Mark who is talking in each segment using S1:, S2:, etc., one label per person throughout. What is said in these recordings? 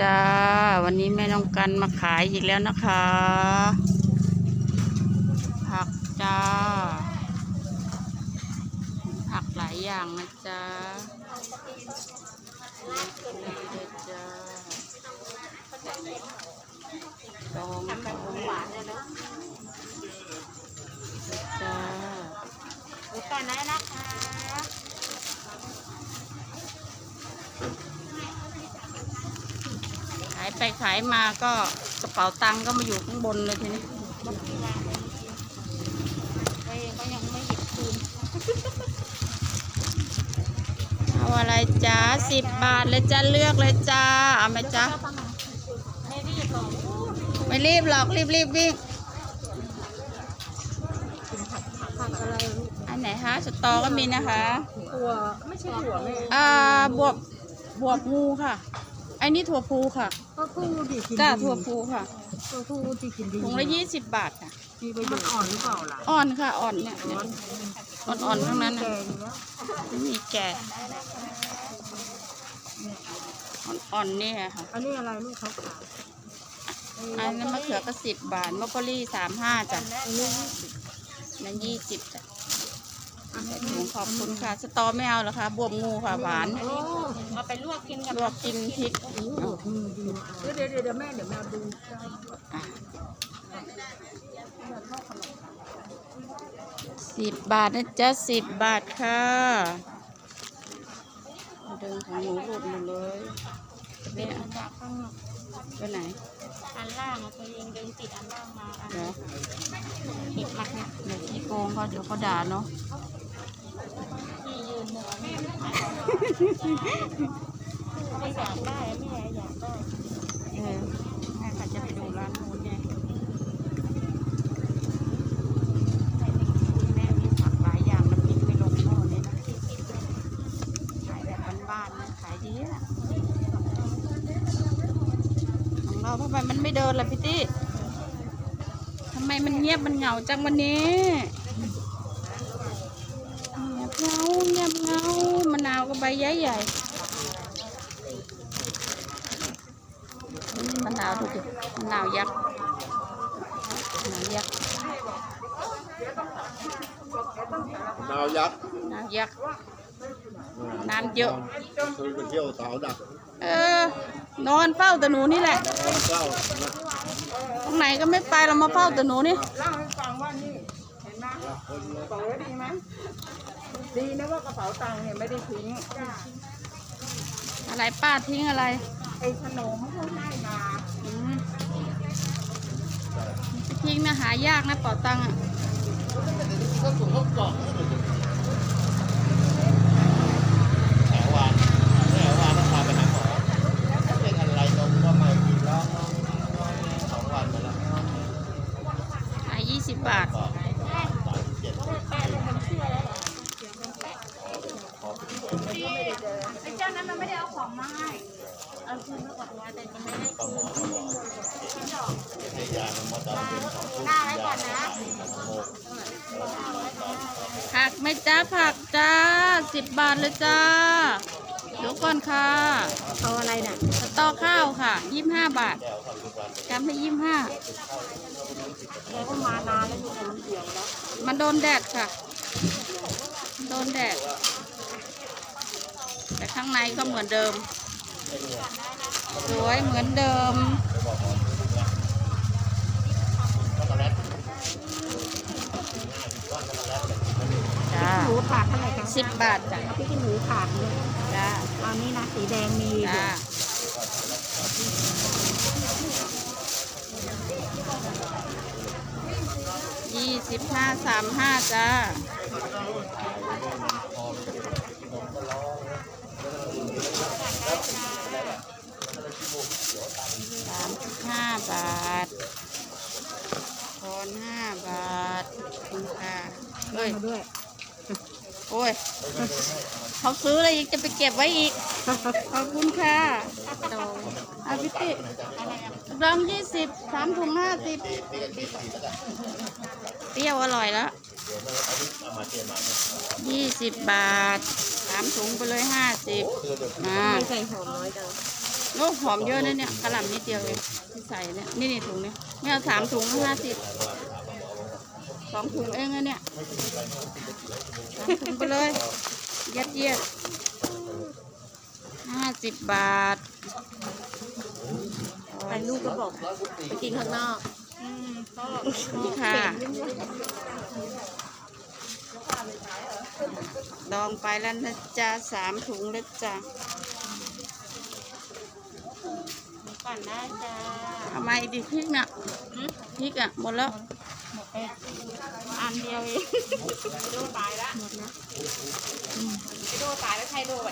S1: จ้า วันนี้แม่น้องกันมาขายอีกแล้วนะคะ ผักจ้า ผักหลายอย่างนะจ๊ะนี่เลยจ้าดองหวานเลยนะจ้า
S2: ดูก่อนได้นะคะา
S1: ยไปขายมาก็กระเป๋าตังค์ก็มาอยู่ข้างบนเลยทีนี้
S2: เฮ้ยเขายังไม่หยิบคืน
S1: เอาอะไรจ้าสิบบาทเลยจ้าเลือกเลยจ้าเอาไหมจ้า
S2: ไม่รีบหรอก
S1: ไม่รีบหรอกรีบรีบวิ่ง
S2: ผักอะไรลูก
S1: อันไหนคะสตอก็มีนะคะ
S2: ถั่วไม่ใช่ถั่วแม่
S1: อ่าบวบบวบงูค่ะไอ้นี่ถั่วพูค่ะ
S2: ก็พูดิกิน
S1: จ้าถั่วพูค่ะ
S2: ก็พูดิกินดี
S1: ถุงละยี่สิบบาทค่ะ
S2: มีประโยชน์อ่อนหรือเปล่าล่ะ
S1: อ่อนค่ะอ่อนเนี่ยเนี่ยอ่อนๆทั้งนั้น
S2: แก
S1: น่ะ
S2: อยู่แล้ว
S1: ไม่มีแก่อ่อนๆเนี่ยค่ะ
S2: อันนี้อะไรลูกเขาขาย
S1: อันนั้นมะเขือก็สิบบาทมะกอรี่สามห้าจ้ะ
S2: อันนี้
S1: นั่นยี่สิบจ้ะ ใส่ถุงขอบคุณค่ะ สตอไม่เอาเหรอคะ บวบงูค่ะหวาน
S2: โอ้เอาไปลวกกินกับ
S1: ลวกกินพริก
S2: อืมดีเดี๋ยวเดี๋ยวเดี๋ยวแม่เดี๋ยวแม่ดู
S1: สิบบาทนะจ๊ะสิบบาทค่ะดึงของหนูหลุดหมดเลยเนี่ย
S2: จากข้างนอก
S1: ไปไหน
S2: อันล่างเอาตัวเองเดินติดอันล่างมาอัน
S1: เดี๋ยว
S2: ติดมัดเนี่ย
S1: เดี๋ยวขี้โกงเขาเดี๋ยวเขาด่าเนาะ
S2: ที่ยืนเนี่ยแม่ ไม่อยากได้แม่อยากได้
S1: เออแม่เขาจะไปดูร้านนู้นไงแม่มีผักหลายอย่างน้ำพริกไม่ลงหม้อเลยนะขายแบบบ้านๆนะขายดีอะของเราทำไมมันไม่เดินล่ะพี่ตี้ทำไมมันเงียบมันเหงาจังวันนี้เงียบเหงาเงียบเหงามะนาวก็ใบใหญ่ๆ นี่มะนาวดูดิมะนาวยักษ์มะนาวยักษ์
S3: ดาวยักษ์
S1: มะนาวยักษ์ น้ำเยอะ
S3: เคยไปเที่ยวสาวดัก
S1: เออ นอนเฝ้าแต่หนูนี่แหละ
S3: นอนเฝ้านะ
S1: ตรงไหนก็ไม่ไปเรามาเฝ้าแต่หนูนี่
S2: เล่าให้ฟังว่านี่ เห็นไหมกระเป๋าดีไหมดีนะว่ากระเป๋าตังค์เนี่ยไม่ได้ทิ้ง
S1: อะไรป้าทิ้งอะไร
S2: ไอ้ขนมเขาให้มา
S1: อืมทิ้งนะหายากนะเป๋าตังค์อะ
S3: ก็ถูกเขาเกาะแถววานแถววานต้องพาไปหาหมอเป็นอะไรนมก็ไม่กินแล้วสองวันมาแล้ว
S1: ขายยี่สิบบาท
S3: ก็สามเจ็ด
S2: ไอ้เจ้านั้นมันไม่ได้เอาของมาให้เอาคืนมาก่อนว่าแต่มันไม่ได้
S3: ก็หมอเขาบอกให้ยามาตอนเป็นสองทุ่ม
S2: หน้าไว้ก่อนนะ
S3: โมก
S1: ผักไหม่จ้าผักจ้าสิบบาทเลยจ้าเดี๋ยวก่อนค่ะ
S2: เอาอะไรน่ะ
S1: สตอข้าวค่ะยี่สิบห้าบาท
S3: แก้วทำทุกวัน
S1: จำให้ยี่สิบห้า
S2: แกก็มานานแล้วอยู่ในเสียงแล้ว
S1: มันโดนแดดค่ะ โดนแดด แต่ข้างในก็เหมือนเดิม สวยเหมือนเดิม
S3: ช็อกโกแลต
S1: จ้า
S2: หนูขาดเท่าไหร่คะ
S1: สิบบาทจ้ะ
S2: พี่กินหนูขาดเลย
S1: จ้า
S2: เอานี่นะสีแดงมีอยู่
S1: จ้ายี่สิบห้าสามห้าจ้าสามสิ บห้าบาททอนห้าบาทขอบคุณค่ะเฮ้ย
S2: มาด้วย
S1: โอ้ยเขาซื้ออะไรอีกจะไปเก็บไว้อีก ขอบคุณค่ะโดอาพิติรองยี่สิบสามถุงห้าสิบเปรี้ยวอร่อยแล้วยี่สิบบาทสามถุงไปเลยห้าสิบมา
S2: ใส่หอมน้อยจัง
S1: โอ้หอมเยอะนะเนี่ยกระหล่ำนิดเดียวเองที่ใส่เนี่ยนี่นี่ถุงเนี่ยไม่เอาสามถุงห้าสิบสองถุงเองนะเนี่ยสามถุงไปเลยยัดเยียดห้าสิบบาท
S4: ไปลูกก็บอกไปกินข้างนอก
S1: นี่ค่ะ ดองไปแล้วนะจ๊ะสามถุงแล้วจ้ะ
S4: ปั่นได้จ้า
S1: เอามาอีกดิพริกน่ะพริกอะหมดแล้ว
S4: อันเดียวเองโดตายแล้วหมดนะโดตายแล้วใครโดด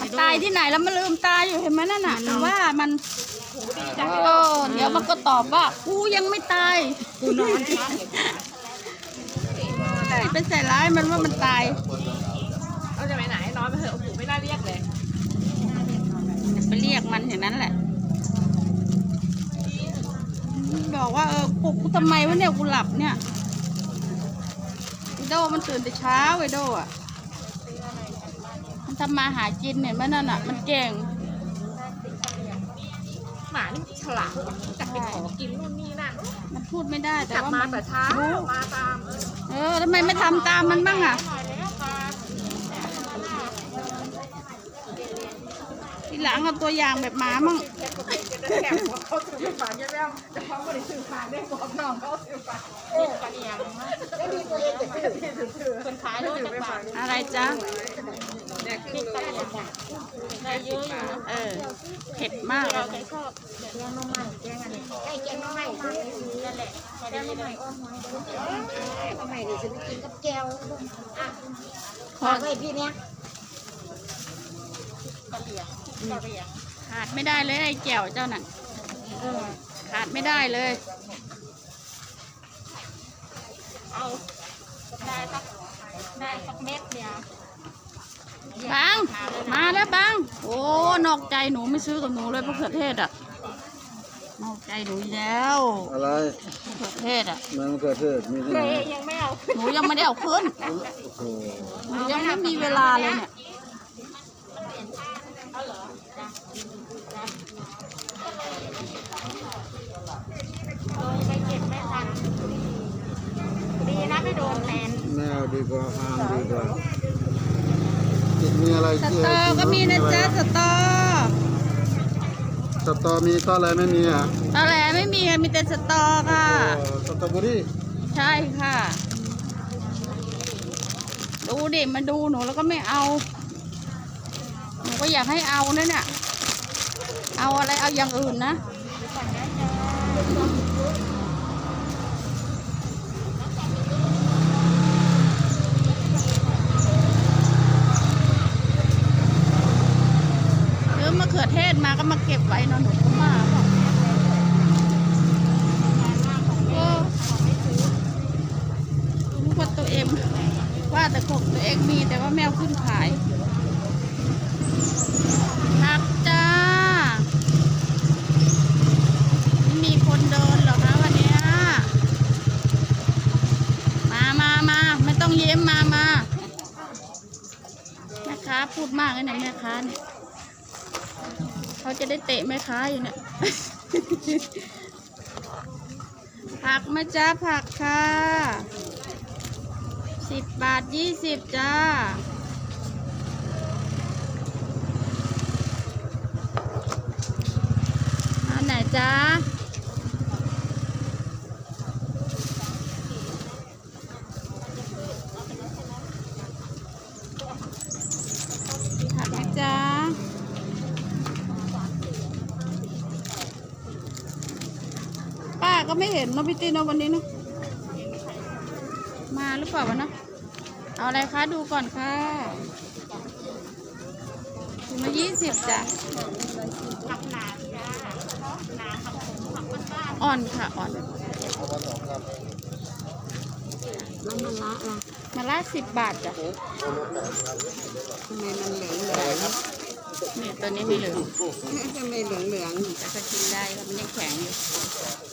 S1: มันตายที่ไหนแล้วมันลืมตายอยู่เห็นไหมนั่นน่ะมันว่ามันโอ้เดี๋ยวมันก็ตอบว่ากูยังไม่ตาย
S4: กูนอนบ้าน
S1: เป็นใส่ร้ายมันว่ามันตาย
S4: เอาจะไปไหนนอนไปเถอะโอ้โหไม่น่าเรียกเลย
S1: ไปเรียกมันอย่างนั้นแหละ บ อกว่าเออปลุกกูทำไมวะเนี่ยกูหลับเนี่ยไอโดมันตื่นแต่เช้าไอโดอะมันทำมาหากินเนี่ยมันนั่นอะ มันเก่ง
S4: หมานี่ฉลาดจับไปขอกินนู่นนี่นั่น
S1: มันพูดไม่ได้แต่
S4: จับ
S1: ว่า
S4: มา
S1: มัน
S4: แต่เช้า
S1: รู้
S4: มาตามเออ
S1: เออทำไมไม่ทำตามมันบ้างอะ
S4: หน่อยแล้วปลา
S1: ทีหลังเอาตัวอย่างแบบหมามั่ง
S2: แถมเขา ซื้อฝากแย่ๆแต่เขาไม่ได้ซื้อฝากได้บอกน้องเขาซื้อฝาก
S4: กินกันอย่างมากคนขายโลจักบาท
S1: อะไรจ๊ะ
S4: กินกันอย่างได้เยอะอยู่
S1: เออเผ็ดมากเราย
S4: ใครชอบแกงน้ำมันแกงอันนี้ไอ้แกงน้ำมันนั่นแหละแกงน้ำมันอ้อมหอยทำไมดิฉันกินกับแก้วอะ
S1: พอ
S4: ฝากไว้พี่เนี้ยกะเหรี่ยงกะเหรี่ยง
S1: ขาดไม่ได้เลยไอ้แจ่วเจ้าน่ะ ขาดไม่ได้เลย
S4: เอาได้สักได้สักเม็ดเดียว
S1: บัง มาแล้วบัง โอ้นอกใจหนูไม่ซื้อกับหนูเลยมะเขือเทศอะนอกใจหนูอีกแล้ว
S5: อะไร
S1: มะเขือเทศอะ
S5: มันเกิดเทศมีที่
S4: เล
S5: ไหน
S4: ยยังไม่เอา
S1: หนูยังไม่ได้เอาขึ้น
S5: โอ้โห
S1: หนูยังไม่มีเวลาเลยเนี่ย
S4: เลย ดี
S5: กว่าห้ามดีกว่ากินมีอะไร
S1: ส
S5: ที่
S1: ตอก็มีนะจ๊ะสตอ
S5: สตอมีข้ออะไรไม่มีอะ
S1: ตอแหลไม่มีค่ะมีแต่สตอค่ะ
S5: โอ้สตรอเบอรี่
S1: ใช่ค่ะ ดูดิมาดูหนูแล้วก็ไม่เอา หนูก็อยากให้เอานั่นน่ะ เอาอะไรเอาอย่างอื่นนะ ซื้อมะเขือเทศมา ก็มาเก็บไว้เนอะหนูก็มาบอกเออรู้ว่าตัวเองว่าแต่ของตัวเองมีแต่ว่าแมวขึ้นขายผักจ้า มีคนเดินหรอกนะวันนี้มามามาไม่ต้องเย้มมามาแม่ค้าพูดมากเลยนะแม่ค้าเนี่ย เขาจะได้เตะแม่ค้าอยู่เนี่ย ผักมาจ้าผักค่ะสิบบาทยี่สิบจ้า อันไหนจ้า ผักนะจ้า ป้าก็ ไม่เห็นเนอะพี่ตีเนอะวันนี้เนอะมาหรือเปล่าวะเนอะเอาอะไรคะดูก่อนค่ะถุงละยี่สิบจ้ะ
S4: ผักหนาจ้าหนาผักผักบ้าน
S1: อ่อนค่ะอ่อน
S4: แล้วมันละล่ะ
S1: มาละสิบบาทจ้ะ
S4: ทำไมมันเหลืองเหลือง
S1: นี่ตัวนี้ไม่เหลือง
S4: ทำไมเหลืองเหลือง
S1: แต่ก็กินได้ค่ะมันยังแข็งอยู่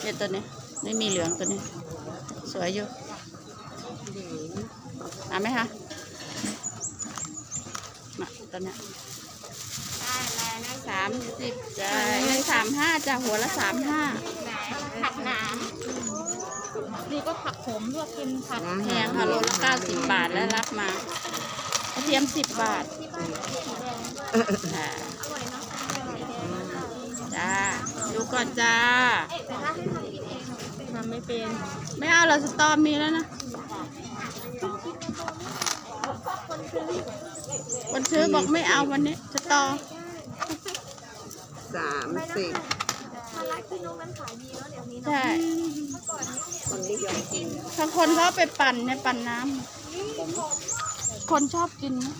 S1: เนี่ยตัวนี้ไม่มีเหลืองตัวนี้ สวยอยู่เอาไหมคะมาตัวนี้ย
S4: เอา
S1: สามสิบจ้าเงินสามห้าจ้าหัวละสามห้า
S4: ผักหนามนี่ก็ผักขมลวกกินผัด
S1: แพงค่ะโลละเก้าสิบบาทแล้วรับมา กระเทียมสิบบาทค่ะจ้าดูก่อนจ้า
S4: ทำไม่เป็น
S1: ไม่เอาเราสตอมีแล้วนะคนซื้อบอกไม่เอาวันนี้สตอ
S2: สามสิบ
S1: ใช่
S2: คนนิยมกิน
S1: บางคนเขาเอาไปปั่นในปั่นน้ำ คนชอบกินนะ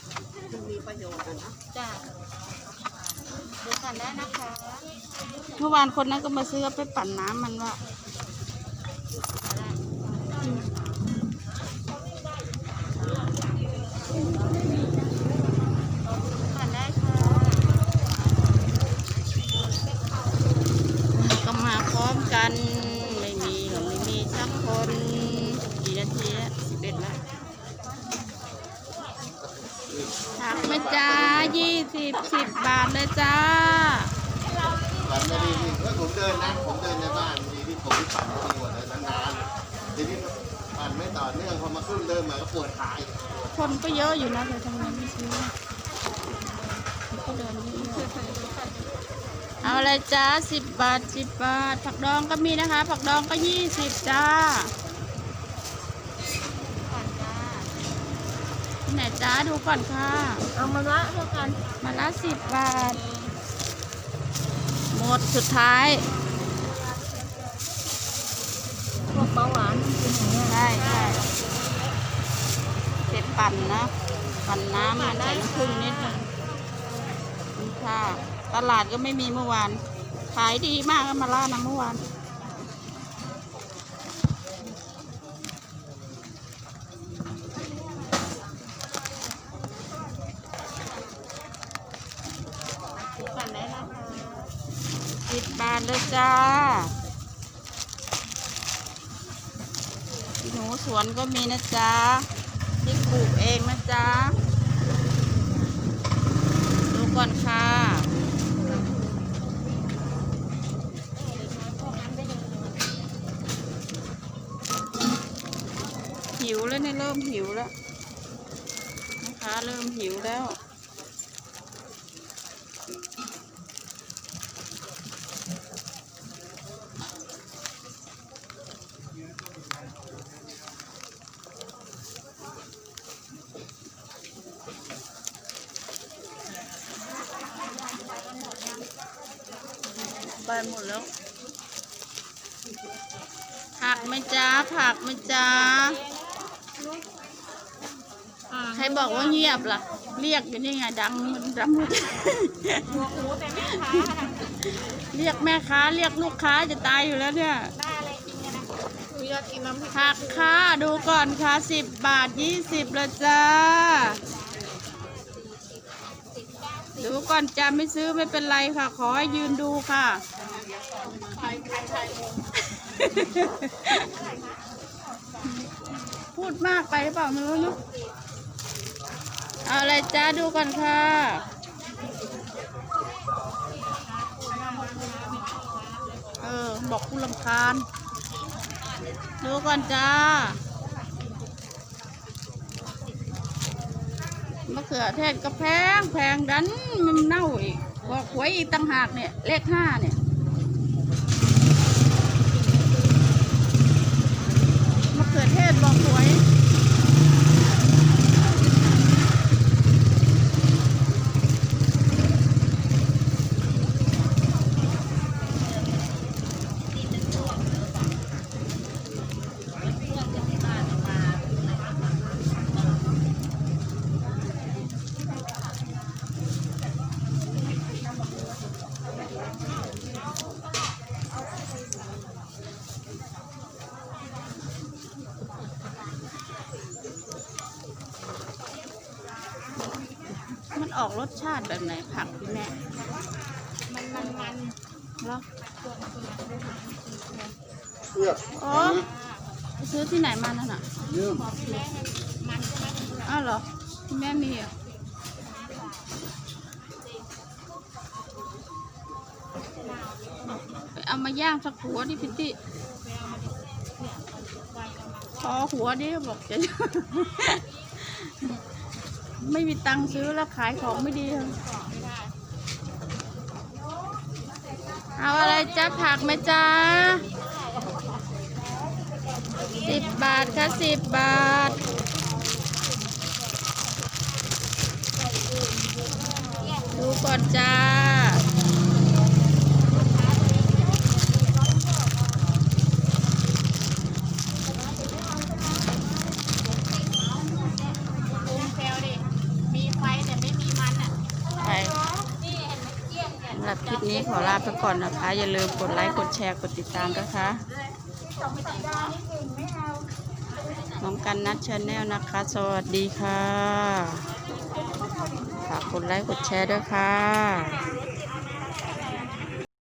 S2: มีประโยชน์อะนะ
S4: จ้ะดูกันได้นะคะ
S1: เมื่อวานคนนั้นก็มาซื้อเอาไปปั่นน้ำมันว่า
S4: กันได้ค่ะ
S1: ก็มาพร้อมกัน ไม่มีหรอกไม่มีสักคนกี่นาทีแล้วสิบเอ็ดแล้วผักไหมจ้ายี่ สิบสิบบาทเลยจ้า
S3: ฝันไม่ดีนี่เมื่อผมเดินนะผมเดินในบ้านดีที่ผมฝันดีกว่าเลยนานๆทีนี้ฝันไม่ต่อเนื่องพอมาขึ้นเริ่มมาก็ปวดขาอีก
S1: คนก็เยอะอยู่นะแต่ทำไมไม่ซื้อก็เดินเยอะๆเอาอะไรจ้าสิบบาทสิบบาท ผักดองก็มีนะคะ ผักดองก็ยี่สิบจ้า ไหนจ้าดูก่อนค่ะ
S4: เอามาละเท่ากัน
S1: มาละสิบบาท หมดสุดท้าย
S4: พวกเบาหวานกินอย่างเงี้ย
S1: ใช่ใช่เสร็จปั่นนะ ปั่นน้ำมันใส่น้ำผึ้งนิดนึงนี่ค่ะ ตลาดก็ไม่มีเมื่อวาน ขายดีมากก็มาล่านะเมื่อวาน
S4: กันได้นะคะ
S1: สิบบาทเลย จ้า หนูสวนก็มีนะจ๊ะที่ปลูกเองนะจ๊ะ ดูก่อนค่ะหิวแล้วเนี่ยเริ่มหิวแล้วนะคะเริ่มหิวแล้ว ไปหมดแล้ว ผักไหมจ้าผักไหมจ้าใครบอกว่าเงียบล่ะ เรียกอยู่นี่ไงดังมันดังหมด
S4: หัวหูแต่แม่ค้า
S1: เรียกแม่ค้าเรียกลูกค้าจะตายอยู่แล้วเนี่ย
S4: ได้อะไรกินกันนะ
S2: หนูอยากกินน้ำพริก
S1: ผักค่ะดูก่อนค่ะสิบบาทยี่สิบละจ้า ดูก่อนจ้าไม่ซื้อไม่เป็นไรค่ะ ขอให้ยืนดูค่ะ พูดมากไปหรือเปล่าไม่รู้เนอะเอาอะไรจ้าดูก่อนค่ะเออบอกกูลำคาญดูก่อนจ้า มะเขือเทศก็แพงแพงดันมันเน่าอีกบอกหวยอีกต่างหากเนี่ยเลขห้าเนี่ย ออกรสชาติแบบไหนผักพี่แม่
S4: มันมันมัน
S1: เหรอ
S3: เลือ
S1: กอ๋อซื้อที่ไหนมาน่ะน่ะ
S3: เยี่ยม
S4: มันมันใช่ไหม
S1: อ้าวเหรอพี่แม่มีเหรอไปเอามาย่างสักหัวดิพี่ติขอหัวดิบอกจะ ไม่มีตังค์ซื้อแล้วขายของไม่ดี เอาอะไรจ้าผักไหมจ้าสิบบาทค่ะสิบบาท ดูก่อนจ้า
S4: มีไฟแต่ไม่มีมันอะ
S1: ใช่สำหรับคลิปนี้ขอลาไป ก่อนนะคะ อย่าลืมกดไลค์กดแชร์กดติดตามนะคะ น้องกันนัดชาแนลนะคะ สวัสดีค่ะ ฝากกดไลค์กดแชร์ด้วยค่ะ